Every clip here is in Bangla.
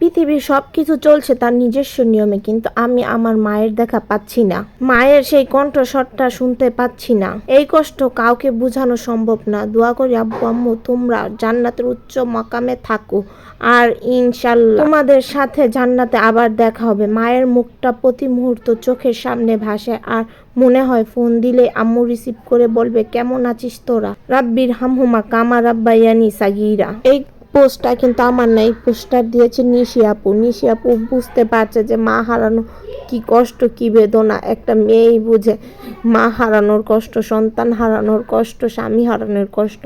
পৃথিবীর সব কিছু চলছে তার নিজস্ব নিয়মে, কিন্তু আমি আমার মায়ের দেখা পাচ্ছি না। মায়ের সেই কণ্ঠস্বরটা শুনতে পাচ্ছি না। এই কষ্ট কাউকে বোঝানো সম্ভব না। দোয়া করি, আব্বু, আম্মু, তোমরা জান্নাতের উচ্চ মকামে থাকো। আর ইনশাল্লাহ তোমাদের সাথে জান্নাতে আবার দেখা হবে। মায়ের মুখটা প্রতি মুহূর্ত চোখের সামনে ভাসে আর মনে হয় ফোন দিলে আম্মু রিসিভ করে বলবে, কেমন আছিস তোরা? রাব্বির হামহুমা কামা রাব্বাইয়ানি সাগিরা। এই পোস্টটা কিন্তু আমার না, এই পোস্টার দিয়েছে নিশি আপু। নিশি আপু বুঝতে পারছে যে মা হারানো কি কষ্ট, কি বেদনা। একটা মেয়েই বুঝে মা হারানোর কষ্ট, সন্তান হারানোর কষ্ট, স্বামী হারানোর কষ্ট।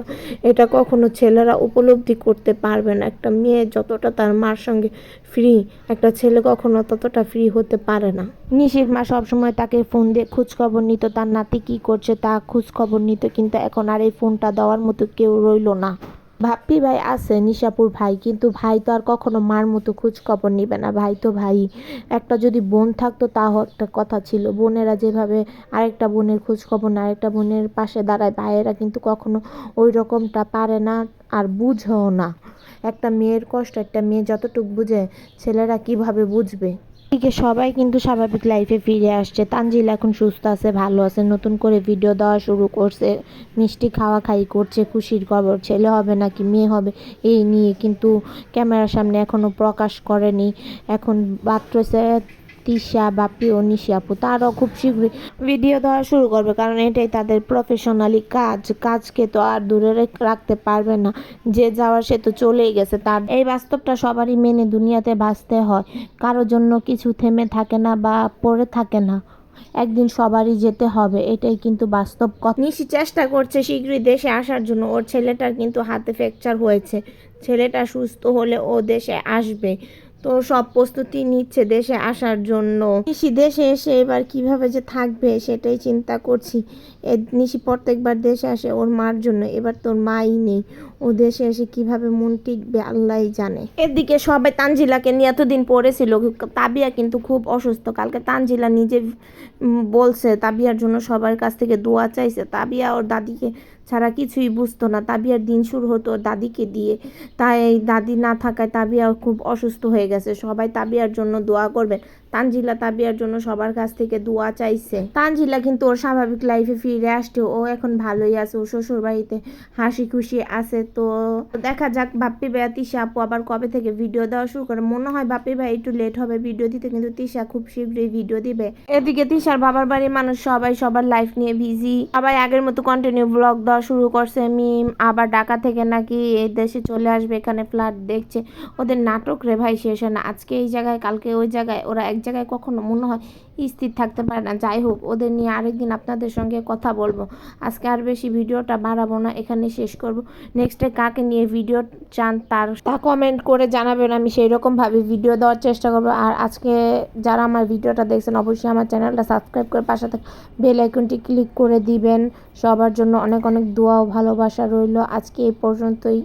এটা কখনো ছেলেরা উপলব্ধি করতে পারবে না। একটা মেয়ে যতটা তার মার সঙ্গে ফ্রি একটা ছেলে কখনো ততটা ফ্রি হতে পারে না। নিশির মা সবসময় তাকে ফোন দিয়ে খোঁজখবর নিত, তার নাতি কি করছে তা খোঁজখবর নিত, কিন্তু এখন আর এই ফোনটা দেওয়ার মতো কেউ রইল না। ভাপ্পি ভাই আছে, নিশাপুর ভাই, কিন্তু ভাই তো আর কখনো মার মতো খোঁজ খবর নিবে না। ভাই তো ভাই, একটা যদি বোন থাকতো তাও একটা কথা ছিল। বোনেরা যেভাবে আরেকটা বোনের খোঁজ খবর না আরেকটা বোনের পাশে দাঁড়ায়, ভাইয়েরা কিন্তু কখনো ওই রকমটা পারে না আর বুঝেও না। একটা মেয়ের কষ্ট, একটা মেয়ে যতটুকু বুঝে, ছেলেরা কীভাবে বুঝবে? এদিকে সবাই কিন্তু স্বাভাবিক লাইফে ফিরে আসছে। তানজিল এখন সুস্থ আছে, ভালো আছে, নতুন করে ভিডিও দেওয়া শুরু করছে। মিষ্টি খাওয়া খাই করছে, খুশির খবর, ছেলে হবে নাকি মেয়ে হবে, এই নিয়ে কিন্তু ক্যামেরার সামনে এখনও প্রকাশ করেনি। এখন বাত্রসে তিশা বাপি ও আপু, তারাও খুব শীঘ্রই ভিডিও দেওয়া শুরু করবে। কারণ এটাই তাদের প্রফেশনালি কাজ। কাজকে তো আর দূরে রাখতে পারবে না। যে যাওয়ার সে তো চলেই গেছে। তার এই বাস্তবটা সবারই মেনে দুনিয়াতে বাঁচতে হয়। কারোর জন্য কিছু থেমে থাকে না বা পড়ে থাকে না। একদিন সবারই যেতে হবে। এটাই কিন্তু বাস্তব কথা। নিশি চেষ্টা করছে শীঘ্রই দেশে আসার জন্য। ওর ছেলেটার কিন্তু হাতে ফ্র্যাকচার হয়েছে। ছেলেটা সুস্থ হলে ও দেশে আসবে। তো সব প্রস্তুতি নিচ্ছে দেশে আসার জন্য। নিশি দেশে এসে এবার কীভাবে যে থাকবে সেটাই চিন্তা করছি। এ নিশি প্রত্যেকবার দেশে আসে ওর মার জন্য, এবার তোর মাই নেই। ও দেশে এসে কীভাবে মন টিকবে আল্লাহই জানে। এদিকে সবাই তানজিলাকে নিয়ে এতদিন পড়েছিল, তাবিয়া কিন্তু খুব অসুস্থ। কালকে তানজিলা নিজে বলছে, তাবিয়ার জন্য সবার কাছ থেকে দোয়া চাইছে। তাবিয়া ওর দাদিকে ছাড়া কিছুই বুঝতো না। তাবিয়ার দিন শুরু হতো ওর দাদিকে দিয়ে। তাই দাদি না থাকায় তাবিয়া খুব অসুস্থ হয়ে গেছে। সবাই তাবিয়ার জন্য দোয়া করবেন। তানজিলা তাবিয়ার জন্য সবার কাছ থেকে দোয়া চাইছে। তানজিলা কিন্তু ওর স্বাভাবিক লাইফে ফিরে আসছে। ও এখন ভালোই আছে। ও শ্বশুর বাড়িতে হাসি খুশি আছে। তো দেখা যাক বাপ্পি ভাইয়া তিশা আপু আবার কবে থেকে ভিডিও দেওয়া শুরু করে। মনে হয় বাপ্পি ভাই একটু লেট হবে ভিডিও দিতে, কিন্তু তিশা খুব শীঘ্রই ভিডিও দিবে। এদিকে তিশার বাবার বাড়ির মানুষ সবাই সবার লাইফ নিয়ে বিজি সবাই আগের মতো কন্টিনিউ ব্লগ দেওয়া শুরু করছে। মিম আবার ঢাকা থেকে নাকি এই দেশে চলে আসবে, এখানে ফ্ল্যাট দেখছে। ওদের নাটক রে ভাই শেষ হয় না। আজকে এই জায়গায়, কালকে ওই জায়গায়। ওরা এক জায়গায় কখনো মনে হয় স্থির থাকতে পারে না। যাই হোক, ওদের নিয়ে আরেকদিন আপনাদের সঙ্গে কথা বলব। আজকে আর বেশি ভিডিওটা বাড়াবো না, এখানে শেষ করব। নেক্সটে কাকে নিয়ে ভিডিও চান তার তা কমেন্ট করে জানাবেন, আমি সেই রকমভাবে ভিডিও দেওয়ার চেষ্টা করব। আর আজকে যারা আমার ভিডিওটা দেখছেন, অবশ্যই আমার চ্যানেলটা সাবস্ক্রাইব করে পাশে থাকা বেল আইকনটি ক্লিক করে দিবেন। সবার জন্য অনেক অনেক দোয়া ও ভালোবাসা রইল। আজকে এই পর্যন্তই।